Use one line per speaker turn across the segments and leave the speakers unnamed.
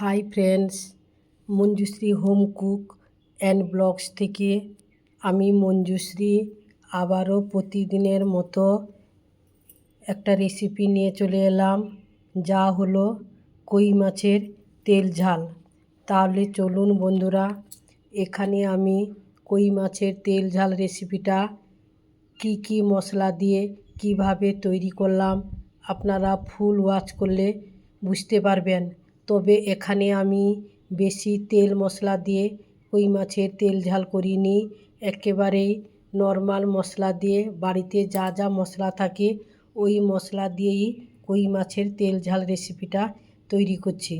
Hi friends, Manjushree home cook and blogs থেকে আমি মঞ্জুশ্রী আবারও প্রতিদিনের মতো একটা রেসিপি নিয়ে চলে এলাম, যা হলো কই মাছের তেল ঝাল। তাহলে চলুন বন্ধুরা, এখানে আমি কই মাছের তেল ঝাল রেসিপিটা কি কি মশলা দিয়ে কীভাবে তৈরি করলাম, আপনারা ফুল ওয়াচ করলে বুঝতে পারবেন। তবে এখানে আমি বেশি তেল মশলা দিয়ে কই মাছের তেল ঝাল করিনি। একেবারেই নর্মাল মশলা দিয়ে বাড়িতে যা যা মশলা থাকে ওই মশলা দিয়েই কই মাছের তেল ঝাল রেসিপিটা তৈরি করছি।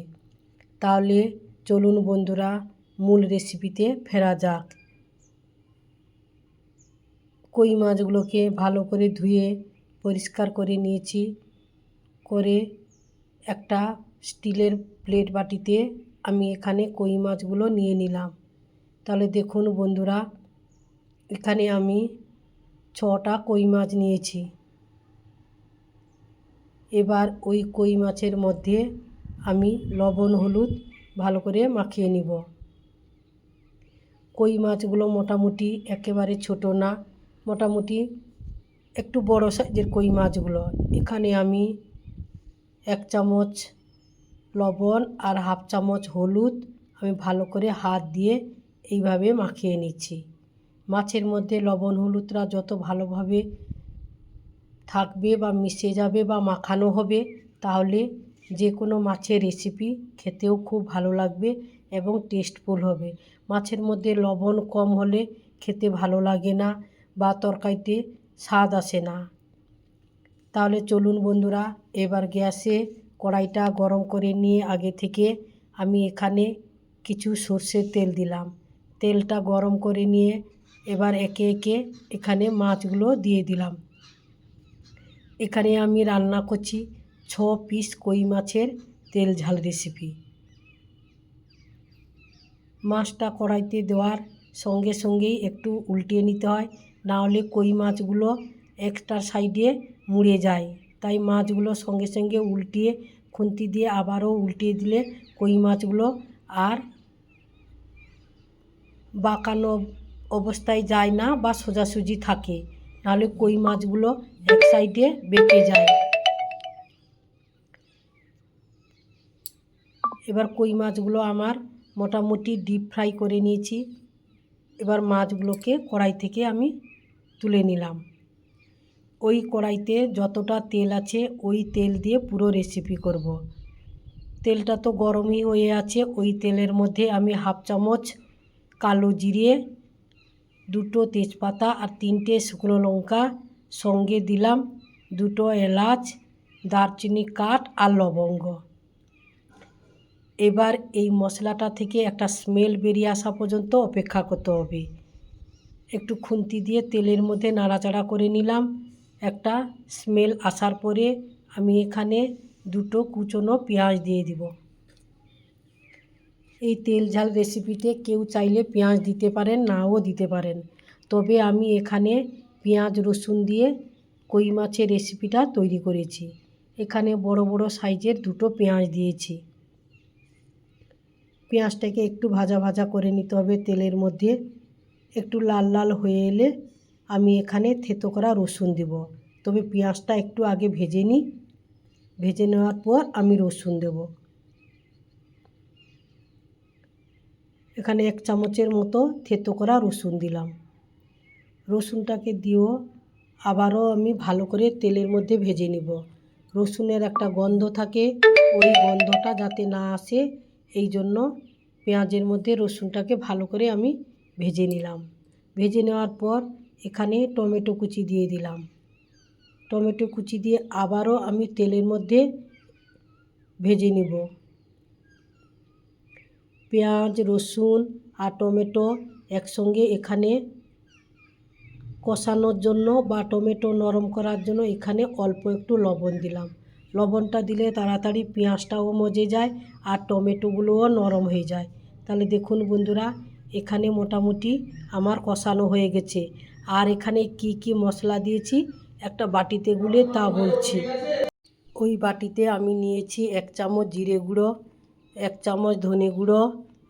তাহলে চলুন বন্ধুরা, মূল রেসিপিতে ফেরা যাক। কই মাছগুলোকে ভালো করে ধুয়ে পরিষ্কার করে নিয়েছি। করে একটা স্টিলের প্লেট বাটিতে আমি এখানে কই মাছগুলো নিয়ে নিলাম। তাহলে দেখুন বন্ধুরা, এখানে আমি ছটা কই মাছ নিয়েছি। এবার ওই কই মাছের মধ্যে আমি লবণ, হলুদ ভালো করে মাখিয়ে নিব। কই মাছগুলো মোটামুটি একেবারে ছোট না, মোটামুটি একটু বড় সাইজের কই মাছগুলো। এখানে আমি এক চামচ লবণ আর হাফ চামচ হলুদ আমি ভালো করে হাত দিয়ে এইভাবে মাখিয়ে নিচ্ছি। মাছের মধ্যে লবণ হলুদরা যত ভালোভাবে থাকবে বা মিশে যাবে বা মাখানো হবে, তাহলে যে কোনো মাছের রেসিপি খেতেও খুব ভালো লাগবে এবং টেস্টফুল হবে। মাছের মধ্যে লবণ কম হলে খেতে ভালো লাগে না বা তরকারিতে স্বাদ আসে না। তাহলে চলুন বন্ধুরা, এবার গ্যাসে কড়াইটা গরম করে নিয়ে আগে থেকে আমি এখানে কিছু সর্ষের তেল দিলাম। তেলটা গরম করে নিয়ে এবার একে একে এখানে মাছগুলো দিয়ে দিলাম। এখানে আমি রান্না করছি ছ পিস কই মাছের তেল ঝাল রেসিপি মাছটা কড়াইতে দেওয়ার সঙ্গে সঙ্গেই একটু উল্টিয়ে নিতে হয় না হলে কই মাছগুলো একটা সাইডে মুড়ে যায়। তাই মাছগুলো সঙ্গে সঙ্গে উল্টিয়ে খুন্তি দিয়ে আবারও উল্টিয়ে দিলে কই মাছগুলো আর বাঁকানো অবস্থায় যায় না বা সোজাসুজি থাকে। নাহলে কই মাছগুলো এক সাইডে বেঁকে যায়। এবার কই মাছগুলো আমার মোটামুটি ডিপ ফ্রাই করে নিয়েছি। এবার মাছগুলোকে কড়াই থেকে আমি তুলে নিলাম। ওই কড়াইতে যতটা তেল আছে ওই তেল দিয়ে পুরো রেসিপি করব। তেলটা তো গরমই হয়ে আছে, ওই তেলের মধ্যে আমি হাফ চামচ কালো জিরে, দুটো তেজপাতা আর তিনটে শুকনো লঙ্কা সঙ্গে দিলাম, দুটো এলাচ, দারচিনি কাঠ আর লবঙ্গ। এবার এই মশলাটা থেকে একটা স্মেল বেরিয়ে আসা পর্যন্ত অপেক্ষা করতে হবে। একটু খুন্তি দিয়ে তেলের মধ্যে নাড়াচাড়া করে নিলাম। একটা স্মেল আসার পরে আমি এখানে দুটো কুচনো পেঁয়াজ দিয়ে দিব। এই তেল ঝাল রেসিপিতে কেউ চাইলে পেঁয়াজ দিতে পারেন, নাও দিতে পারেন। তবে আমি এখানে পেঁয়াজ, রসুন দিয়ে কই মাছের রেসিপিটা তৈরি করেছি। এখানে বড় বড় সাইজের দুটো পেঁয়াজ দিয়েছি। পেঁয়াজটাকে একটু ভাজা ভাজা করে নিতে হবে তেলের মধ্যে। একটু লাল লাল হয়ে এলে আমি এখানে থেতো করা রসুন দেব। তবে পেঁয়াজটা একটু আগে ভেজে নিই। ভেজে নেওয়ার পর আমি রসুন দেব। এখানে এক চামচের মতো থেতো করা রসুন দিলাম। রসুনটাকে দিয়েও আবারও আমি ভালো করে তেলের মধ্যে ভেজে নিব। রসুনের একটা গন্ধ থাকে, ওই গন্ধটা যাতে না আসে, এই জন্য পেঁয়াজের মধ্যে রসুনটাকে ভালো করে আমি ভেজে নিলাম। ভেজে নেওয়ার পর এখানে টমেটো কুচি দিয়ে দিলাম। টমেটো কুচি দিয়ে আবারও আমি তেলের মধ্যে ভেজে নিব। পেঁয়াজ, রসুন আর টমেটো একসঙ্গে এখানে কষানোর জন্য বা টমেটো নরম করার জন্য এখানে অল্প একটু লবণ দিলাম। লবণটা দিলে তাড়াতাড়ি পেঁয়াজটাও মজে যায় আর টমেটোগুলোও নরম হয়ে যায়। তাহলে দেখুন বন্ধুরা, এখানে মোটামুটি আমার কষানো হয়ে গেছে। আর এখানে কি কি মশলা দিয়েছি, একটা বাটিতে গুলে তা বলছি। ওই বাটিতে আমি নিয়েছি এক চামচ জিরে গুঁড়ো, এক চামচ ধনে গুঁড়ো,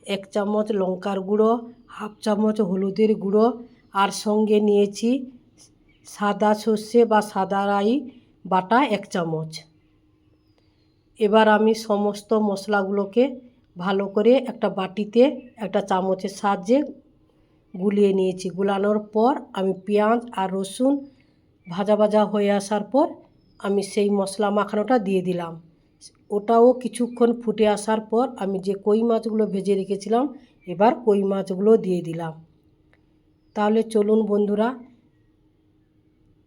এক চামচ লঙ্কার গুঁড়ো, হাফ চামচ হলুদের গুঁড়ো, আর সঙ্গে নিয়েছি সাদা সর্ষে বা সাদা রাই বাটা এক চামচ। এবার আমি সমস্ত মশলাগুলোকে ভালো করে একটা বাটিতে একটা চামচের সাহায্যে গুলিয়ে নিয়েছি। গুলানোর পর আমি পেঁয়াজ আর রসুন ভাজা ভাজা হয়ে আসার পর আমি সেই মশলা মাখানোটা দিয়ে দিলাম। ওটাও কিছুক্ষণ ফুটে আসার পর আমি যে কই মাছগুলো ভেজে রেখেছিলাম, এবার কই মাছগুলো দিয়ে দিলাম। তাহলে চলুন বন্ধুরা,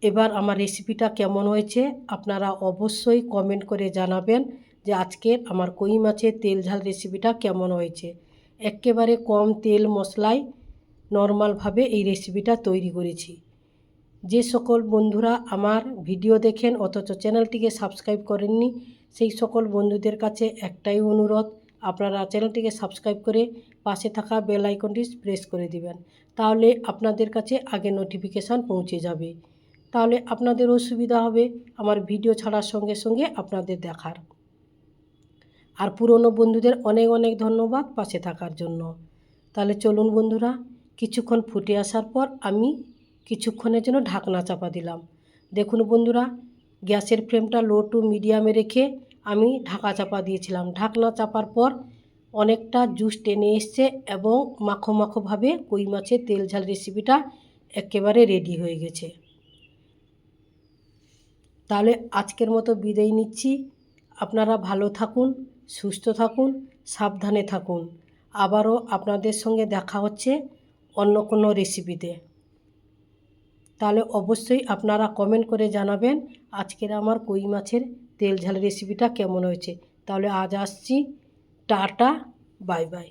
এবার আমার রেসিপিটা কেমন হয়েছে আপনারা অবশ্যই কমেন্ট করে জানাবেন যে আজকের আমার কই মাছের তেল ঝাল রেসিপিটা কেমন হয়েছে। একেবারে কম তেল মশলায় নর্মালভাবে এই রেসিপিটা তৈরি করেছি। যে সকল বন্ধুরা আমার ভিডিও দেখেন অথচ চ্যানেলটিকে সাবস্ক্রাইব করেননি, সেই সকল বন্ধুদের কাছে একটাই অনুরোধ, আপনারা চ্যানেলটিকে সাবস্ক্রাইব করে পাশে থাকা বেল আইকনটি প্রেস করে দিবেন, তাহলে আপনাদের কাছে আগে নোটিফিকেশান পৌঁছে যাবে। তাহলে আপনাদেরও সুবিধা হবে আমার ভিডিও ছাড়ার সঙ্গে সঙ্গে আপনাদের দেখার। আর পুরনো বন্ধুদের অনেক অনেক ধন্যবাদ পাশে থাকার জন্য। তাহলে চলুন বন্ধুরা কিছুক্ষণ ফুটে আসার পর আমি কিছুক্ষণের জন্য ঢাকনা চাপা দিলাম। দেখুন বন্ধুরা, গ্যাসের ফ্লেমটা লো টু মিডিয়ামে রেখে আমি ঢাকা চাপা দিয়েছিলাম। ঢাকনা চাপার পর অনেকটা জুস টেনে এসছে এবং মাখো মাখোভাবে কই মাছের তেল ঝাল রেসিপিটা একেবারে রেডি হয়ে গেছে। তাহলে আজকের মতো বিদায় নিচ্ছি। আপনারা ভালো থাকুন, সুস্থ থাকুন, সাবধানে থাকুন। আবারও আপনাদের সঙ্গে দেখা হচ্ছে। অন্য কোনো রেসিপিতে তাহলে অবশ্যই আপনারা কমেন্ট করে জানাবেন, আজকের আমার কই মাছের তেল ঝাল রেসিপিটা কেমন হয়েছে। তাহলে আজ আসছি, টাটা বাই বাই